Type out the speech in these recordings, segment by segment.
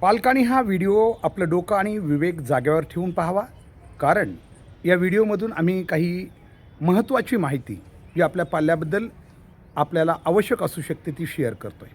पालकांनी हा व्हिडिओ आपलं डोकं आणि विवेक जागेवर ठेवून पाहावा. कारण या व्हिडिओमधून आम्ही काही महत्त्वाची माहिती जी आपल्या पाल्याबद्दल आपल्याला आवश्यक असू शकते ती शेअर करतो आहे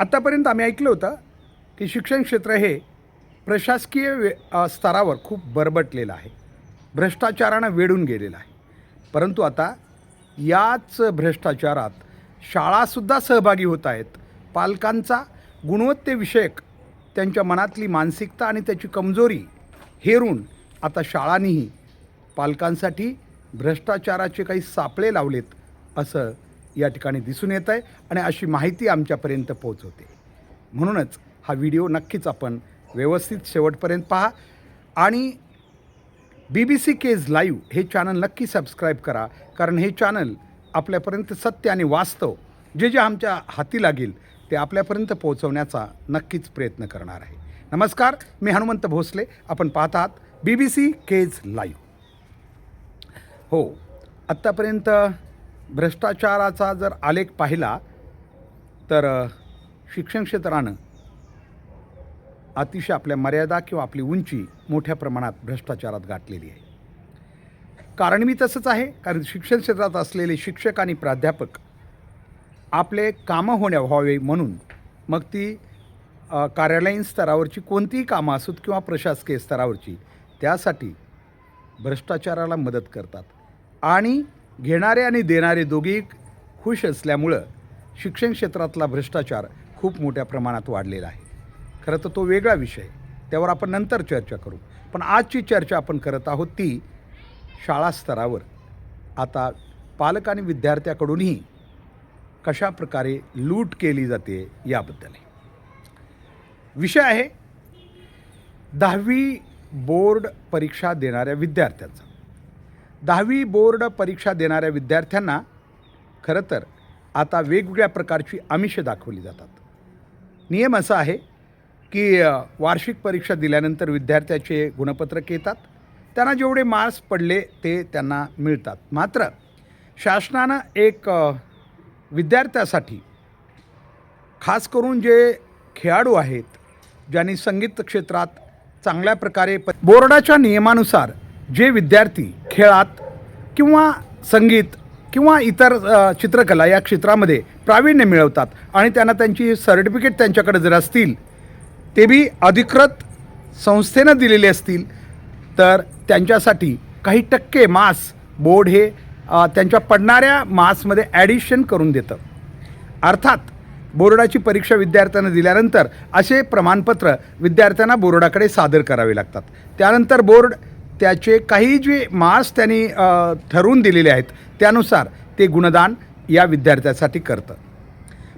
आत्तापर्यंत आम्ही ऐकलं होतं की शिक्षण क्षेत्र हे प्रशासकीय वे स्तरावर खूप बरबटलेलं आहे. भ्रष्टाचारानं वेढून गेलेलं आहे. परंतु आता याच भ्रष्टाचारात शाळासुद्धा सहभागी होत आहेत. पालकांचा गुणवत्तेविषयक त्यांच्या मनातली मानसिकता आणि त्याची कमजोरी हेरून आता शाळांनीही पालकांसाठी भ्रष्टाचाराचे काही सापळे लावलेत असं या ठिकाणी दिसून येत आहे आणि अशी माहिती आमच्यापर्यंत पोहोचवते. म्हणूनच हा व्हिडिओ नक्कीच आपण व्यवस्थित शेवटपर्यंत पहा आणि B B C Kej live हे चॅनल नक्की सबस्क्राईब करा कारण हे चॅनल आपल्यापर्यंत सत्य आणि वास्तव जे जे आमच्या हाती लागेल ते आपल्यापर्यंत पोहोचवण्याचा नक्कीच प्रयत्न करणार आहे. नमस्कार मी हनुमंत भोसले. आपण पाहतात B B C Kej live हो आत्तापर्यंत भ्रष्टाचाराचा जर आलेख पाहिला तर शिक्षण क्षेत्रानं अतिशय आपल्या मर्यादा किंवा आपली उंची मोठ्या प्रमाणात भ्रष्टाचारात गाठलेली आहे. कारण मी तसंच आहे कारण शिक्षण क्षेत्रात असलेले शिक्षक आणि प्राध्यापक आपले कामं होण्या व्हावे म्हणून मग ती कार्यालयीन स्तरावरची कोणतीही कामं असोत किंवा प्रशासकीय स्तरावरची त्यासाठी भ्रष्टाचाराला मदत करतात. आणि घेणारे आणि देणारे दोघी खुश असल्यामुळं शिक्षण क्षेत्रातला भ्रष्टाचार खूप मोठ्या प्रमाणात वाढलेला आहे. खरं तर तो वेगळा विषय. त्यावर आपण नंतर चर्चा करू. पण आजची चर्चा आपण करत आहोत ती शाळा स्तरावर. आता पालक आणि विद्यार्थ्याकडूनही कशा प्रकारे लूट केली जाते याबद्दल आहे. विषय आहे दहावी बोर्ड परीक्षा देणाऱ्या विद्यार्थ्यांचा. दहावी बोर्ड परीक्षा देणाऱ्या विद्यार्थ्यांना खरं तर आता वेगवेगळ्या प्रकारची आमिषं दाखवली जातात. नियम असा आहे की वार्षिक परीक्षा दिल्यानंतर विद्यार्थ्याचे गुणपत्रक येतात. त्यांना जेवढे मार्क्स पडले ते त्यांना मिळतात. मात्र शासनानं एक विद्यार्थ्यासाठी खास करून जे खेळाडू आहेत ज्यांनी संगीत क्षेत्रात चांगल्या प्रकारे बोर्डाच्या नियमानुसार जे विद्यार्थी खेळात किंवा संगीत किंवा इतर चित्रकला या क्षेत्रामध्ये प्रावीण्य मिळवतात आणि त्यांना त्यांची सर्टिफिकेट त्यांच्याकडे जर असतील ते बी अधिकृत संस्थेनं दिलेले असतील तर त्यांच्यासाठी काही टक्के मास बोर्ड हे त्यांच्या पडणाऱ्या मार्क्समध्ये ॲडिशन करून देतं. अर्थात बोर्डाची परीक्षा विद्यार्थ्यांना दिल्यानंतर असे प्रमाणपत्र विद्यार्थ्यांना बोर्डाकडे सादर करावे लागतात. त्यानंतर बोर्ड त्याचे काही जे मार्क्स त्यांनी ठरवून दिलेले आहेत त्यानुसार ते गुणदान या विद्यार्थ्यासाठी करतं.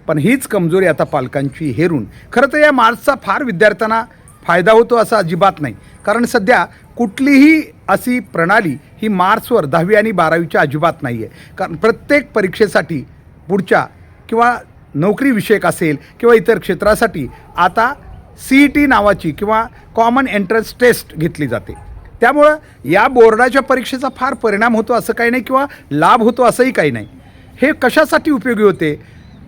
पण हीच कमजोरी आता पालकांची हेरून. खरं तर या मार्क्सचा फार विद्यार्थ्यांना फायदा होतो असा अजिबात नाही. कारण सध्या कुठलीही अशी प्रणाली ही मार्क्सवर दहावी आणि बारावीच्या अजिबात नाही आहे कारण प्रत्येक परीक्षेसाठी पुढच्या किंवा नोकरीविषयक असेल किंवा इतर क्षेत्रासाठी आता सी ई टी नावाची किंवा कॉमन एंट्रन्स टेस्ट घेतली जाते. त्यामुळं या बोर्डाच्या परीक्षेचा फार परिणाम होतो असं काही नाही किंवा लाभ होतो असंही काही नाही. हे कशासाठी उपयोगी होते?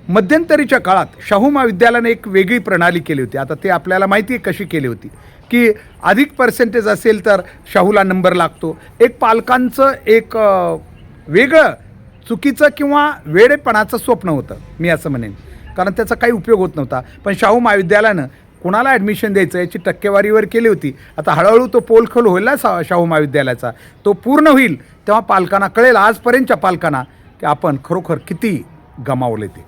मध्यंतरीच्या काळात शाहू महाविद्यालयाने एक वेगळी प्रणाली केली होती. आता ते आपल्याला माहिती आहे कशी केली होती. की अधिक पर्सेंटेज असेल तर शाहूला नंबर लागतो. एक पालकांचं एक वेगळं चुकीचं किंवा वेडेपणाचं स्वप्न होतं. मी असं म्हणेन. कारण त्याचा काही उपयोग होत नव्हता. पण शाहू महाविद्यालयानं कोणाला ॲडमिशन द्यायचं याची टक्केवारीवर केली होती. आता हळूहळू तो पोलखोल होईल ना सा शाहू महाविद्यालयाचा. तो पूर्ण होईल तेव्हा पालकांना कळेल आजपर्यंतच्या पालकांना की आपण खरोखर किती गमावले ते.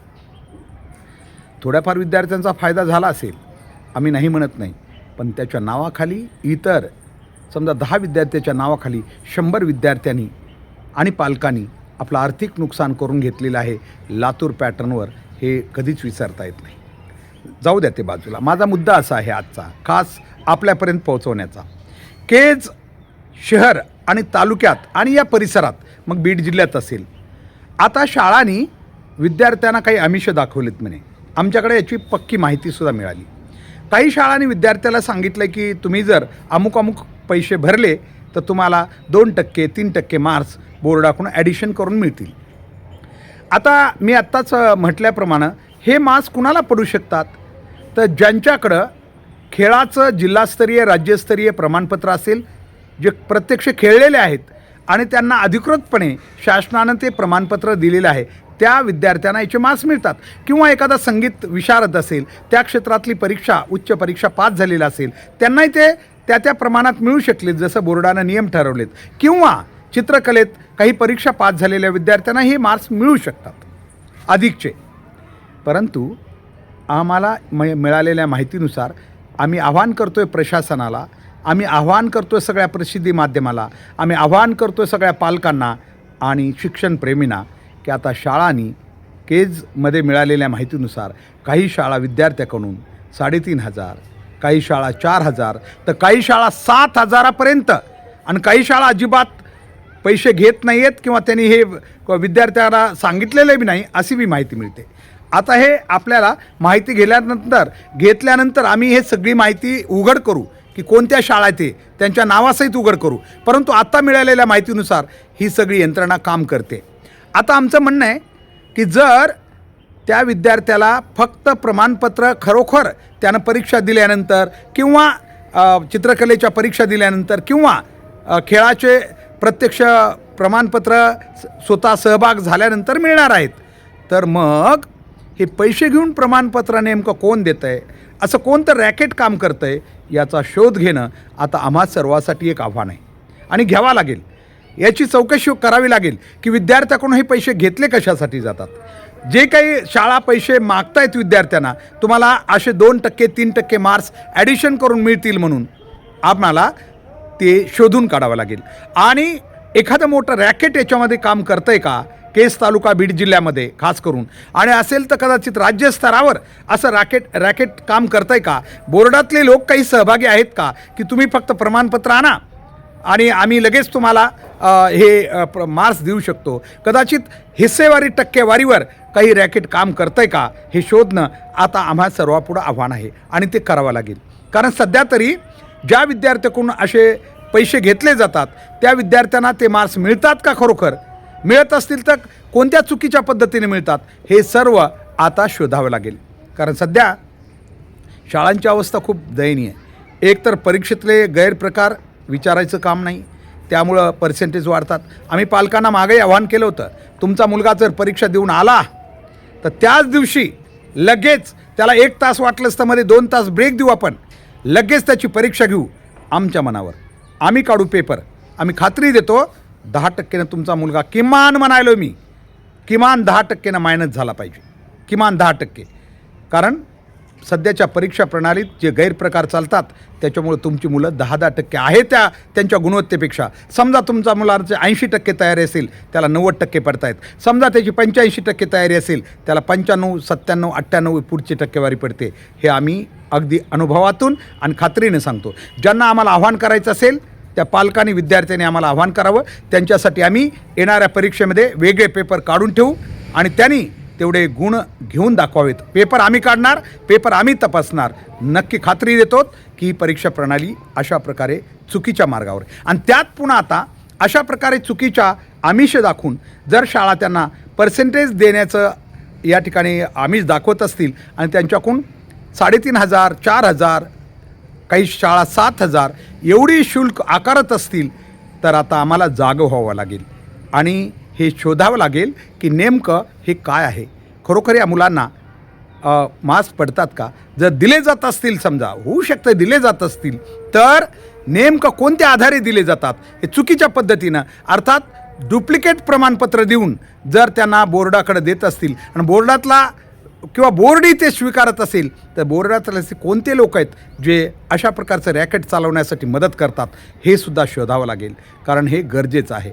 थोड्याफार विद्यार्थ्यांचा फायदा झाला असेल. आम्ही नाही म्हणत नाही. पण त्याच्या नावाखाली इतर समजा दहा विद्यार्थ्याच्या नावाखाली शंभर विद्यार्थ्यांनी आणि पालकांनी आपलं आर्थिक नुकसान करून घेतलेलं आहे लातूर पॅटर्नवर हे कधीच विसरता येत नाही. जाऊ द्या ते बाजूला. माझा मुद्दा असा आहे आजचा खास आपल्यापर्यंत पोहोचवण्याचा. केज शहर आणि तालुक्यात आणि या परिसरात मग बीड जिल्ह्यात असेल. आता शाळांनी विद्यार्थ्यांना काही आमिष दाखवलेत म्हणे. आमच्याकडे याची पक्की माहितीसुद्धा मिळाली. काही शाळांनी विद्यार्थ्याला सांगितलं की तुम्ही जर अमुक अमुक पैसे भरले तर तुम्हाला दोन टक्के तीन टक्के मार्क्स बोर्डाकडून ॲडिशन करून मिळतील. आता मी आत्ताच म्हटल्याप्रमाणे हे मार्क्स कुणाला पडू शकतात? तर ज्यांच्याकडं खेळाचं जिल्हास्तरीय राज्यस्तरीय प्रमाणपत्र असेल जे प्रत्यक्ष खेळलेले आहेत आणि त्यांना अधिकृतपणे शासनानं ते प्रमाणपत्र दिलेलं आहे. त्या विद्यार्थ्यांना याचे मार्क्स मिळतात. किंवा एखादा संगीत विशारद असेल त्या क्षेत्रातली परीक्षा उच्च परीक्षा पास झालेला असेल त्यांनाही ते त्या त्या प्रमाणात मिळू शकले जसं बोर्डानं नियम ठरवलेत. किंवा चित्रकलेत काही परीक्षा पास झालेल्या विद्यार्थ्यांना हे मार्क्स मिळू शकतात. अधिकचे. परंतु आम्हाला मिळालेल्या माहितीनुसार आम्ही आव्हान करतो आहे प्रशासनाला आम्ही आव्हान करतो आहे सगळ्या प्रसिद्धी माध्यमाला. आम्ही आव्हान करतो आहे सगळ्या पालकांना आणि शिक्षणप्रेमींना की आता शाळांनी केजमध्ये मिळालेल्या माहितीनुसार काही शाळा विद्यार्थ्याकडून साडेतीन हजार काही शाळा चार हजार तर काही शाळा सात हजारापर्यंत आणि काही शाळा अजिबात पैसे घेत नाही आहेत किंवा त्यांनी हे विद्यार्थ्याला सांगितलेलं बी नाही अशी बी माहिती मिळते. आता हे आपल्याला माहिती घेतल्यानंतर घेतल्यानंतर आम्ही हे सगळी माहिती उघड करू. की कोणत्या शाळा ते त्यांच्या नावासहित उघड करू. परंतु आत्ता मिळालेल्या माहितीनुसार ही सगळी यंत्रणा काम करते. आता आमचं म्हणणं आहे की जर त्या विद्यार्थ्याला फक्त प्रमाणपत्र खरोखर त्यानं परीक्षा दिल्यानंतर किंवा चित्रकलेच्या परीक्षा दिल्यानंतर किंवा खेळाचे प्रत्यक्ष प्रमाणपत्र स- स्वतः सहभाग झाल्यानंतर मिळणार आहेत. तर मग हे पैसे घेऊन प्रमाणपत्र नेमकं कोण देतं आहे असं कोणतं रॅकेट काम करतं आहे याचा शोध घेणं आता आम्हा सर्वासाठी एक आव्हान आहे. आणि घ्यावा लागेल. याची चौकशी करावी लागेल की विद्यार्थ्याकडून हे पैसे घेतले कशासाठी जातात. जे काही शाळा पैसे मागतायत विद्यार्थ्यांना तुम्हाला असे दोन टक्के तीन टक्के मार्क्स ॲडिशन करून मिळतील म्हणून आम्हाला ते शोधून काढावं लागेल. आणि एखादं मोठं रॅकेट याच्यामध्ये काम करतं आहे का? केस तालुका बीड जिल्ह्यामध्ये खास करून. आणि असेल तर कदाचित राज्यस्तरावर असं रॅकेट रॅकेट काम करतं आहे का? बोर्डातले लोक काही सहभागी आहेत का? की तुम्ही फक्त प्रमाणपत्र आणा आणि आम्ही लगेच तुम्हाला हे मार्क्स देऊ शकतो. कदाचित हिस्सेवारी टक्केवारीवर काही रॅकेट काम करतं आहे का? हे शोधणं आता आम्हा सर्वापुढं आव्हान आहे आणि ते करावं लागेल. कारण सध्या तरी ज्या विद्यार्थ्याकडून असे पैसे घेतले जातात त्या विद्यार्थ्यांना ते मार्क्स मिळतात का खरोखर? मिळत असतील तर कोणत्या चुकीच्या पद्धतीने मिळतात? हे सर्व आता शोधावं लागेल. कारण सध्या शाळांची अवस्था खूप दयनीय आहे. परीक्षेतले गैरप्रकार विचारायचं काम नाही. त्यामुळं पर्सेंटेज वाढतात. आम्ही पालकांना मागेही आवाहन केलं होतं. तुमचा मुलगा जर परीक्षा देऊन आला तर त्याच दिवशी लगेच त्याला एक तास वाटलंच तर मध्ये दोन तास ब्रेक देऊ आपण. लगेच त्याची परीक्षा घेऊ आमच्या मनावर. आम्ही काढू पेपर आम्ही खात्री देतो दहा टक्केनं तुमचा मुलगा किमान म्हणायलो मी किमान दहा टक्केनं मायनस झाला पाहिजे. किमान दहा टक्के. कारण सध्याच्या परीक्षा प्रणालीत जे गैरप्रकार चालतात त्याच्यामुळे तुमची मुलं दहा दहा टक्के आहे त्या त्यांच्या गुणवत्तेपेक्षा. समजा तुमचा मुलांचे ऐंशी टक्के तयारी असेल त्याला नव्वद टक्के पडतायत. समजा त्याची पंच्याऐंशी टक्के तयारी असेल त्याला पंच्याण्णव सत्त्याण्णव अठ्ठ्याण्णव पुढची टक्केवारी पडते. हे आम्ही अगदी अनुभवातून आणि खात्रीने सांगतो. ज्यांना आम्हाला आव्हान करायचं असेल त्या पालकांनी विद्यार्थ्यांनी आम्हाला आव्हान करावं. त्यांच्यासाठी आम्ही येणाऱ्या परीक्षेमध्ये वेगळे पेपर काढून ठेवू आणि त्यांनी तेवढे गुण घेऊन दाखवावेत. पेपर आम्ही काढणार पेपर आम्ही तपासणार. नक्की खात्री देतो की परीक्षा प्रणाली अशा प्रकारे चुकीच्या मार्गावर आणि त्यात पुन्हा आता अशा प्रकारे चुकीच्या आमिष दाखवून जर शाळा त्यांना पर्सेंटेज देण्याचं या ठिकाणी आमिष दाखवत असतील आणि त्यांच्याकडून साडेतीन हजार चार हजार काही शाळा सात हजार एवढी शुल्क आकारत असतील तर आता आम्हाला जागं व्हावं लागेल. आणि हे शोधावं लागेल की नेमकं हे काय आहे. खरोखर या मुलांना मास्क पडतात का? जर दिले जात असतील समजा होऊ शकतं दिले जात असतील तर नेमकं कोणत्या आधारे दिले जातात? हे चुकीच्या पद्धतीनं अर्थात डुप्लिकेट प्रमाणपत्र देऊन जर त्यांना बोर्डाकडे देत असतील आणि बोर्डातला किंवा बोर्डही ते स्वीकारत असेल तर बोर्डातले असे कोणते लोक आहेत जे अशा प्रकारचं रॅकेट चालवण्यासाठी मदत करतात हे सुद्धा शोधावं लागेल. कारण हे गरजेचं आहे.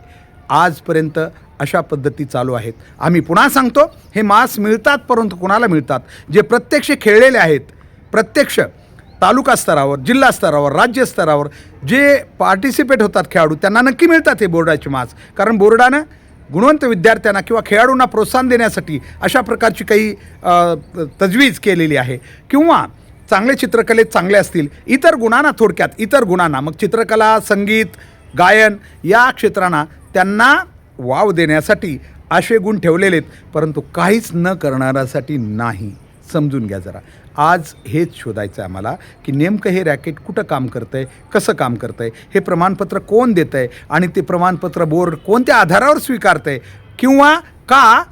आजपर्यंत अशा पद्धती चालू आहेत. आम्ही पुन्हा सांगतो हे मास मिळतात परंतु कुणाला मिळतात? जे प्रत्यक्ष खेळलेले आहेत प्रत्यक्ष तालुका स्तरावर जिल्हा स्तरावर राज्य स्तरावर जे पार्टिसिपेट होतात खेळाडू त्यांना नक्की मिळतात हे बोर्डाचे मास. कारण बोर्डानं गुणवंत विद्यार्थ्यांना किंवा खेळाडूंना प्रोत्साहन देण्यासाठी अशा प्रकारची काही तजवीज केलेली आहे. किंवा चांगले चित्रकलेत चांगले असतील इतर गुणांना थोडक्यात इतर गुणांना मग चित्रकला संगीत गायन या क्षेत्रांना त्यांना वाव देण्यासाठी असे गुण ठेवलेले आहेत परंतु काहीच न करणाऱ्यासाठी नाही. समजून घ्या जरा. आज हेच शोधायचं आहे आम्हाला की नेमकं हे रॅकेट कुठं काम करतं आहे कसं काम करतं आहे हे प्रमाणपत्र कोण देतं आहे आणि ते प्रमाणपत्र बोर्ड कोणत्या आधारावर स्वीकारतं आहे किंवा का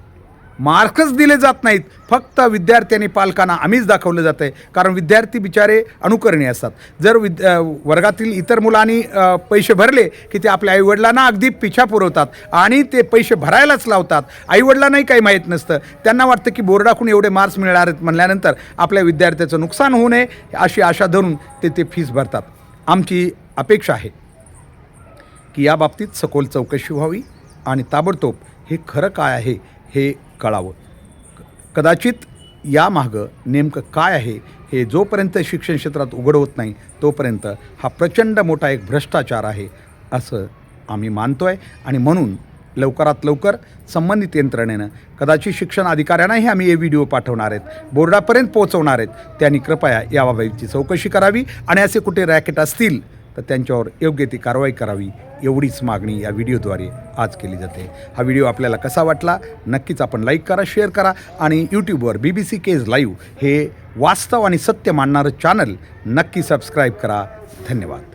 मार्कच दिले जात नाहीत. फक्त विद्यार्थी आणि पालकांना आम्हीच दाखवलं जातं आहे कारण विद्यार्थी बिचारे अनुकरणी असतात. जर विद वर्गातील इतर मुलांनी पैसे भरले की ते आपल्या आईवडिलांना अगदी पिछा पुरवतात आणि ते पैसे भरायलाच लावतात. आईवडिलांनाही काही माहीत नसतं. त्यांना वाटतं की बोर्डाकडून एवढे मार्क्स मिळणार आहेत म्हणल्यानंतर आपल्या विद्यार्थ्याचं नुकसान होऊ नये अशी आशा धरून ते ते फीस भरतात. आमची अपेक्षा आहे की याबाबतीत सखोल चौकशी व्हावी आणि ताबडतोब हे खरं काय आहे हे कळावं. कदाचित यामागं नेमकं काय आहे हे जोपर्यंत शिक्षण क्षेत्रात उघड होत नाही तोपर्यंत हा प्रचंड मोठा एक भ्रष्टाचार आहे असं आम्ही मानतो आहे आणि म्हणून लवकरात लवकर संबंधित यंत्रणेनं कदाचित शिक्षण अधिकाऱ्यांनाही आम्ही हे व्हिडिओ पाठवणार आहेत बोर्डापर्यंत पोहोचवणार आहेत. त्यांनी कृपया याबाबतची चौकशी करावी. आणि असे कुठे रॅकेट असतील तर त्यांच्यावर योग्य ती कारवाई करावी एवढीच मागणी या व्हिडिओद्वारे आज केली जाते. हा व्हिडिओ आपल्याला कसा वाटला? नक्कीच आपण लाईक करा शेअर करा आणि यूट्यूबवर B B C Kej live हे वास्तव आणि सत्य मानणारं चॅनल नक्की सबस्क्राईब करा. धन्यवाद.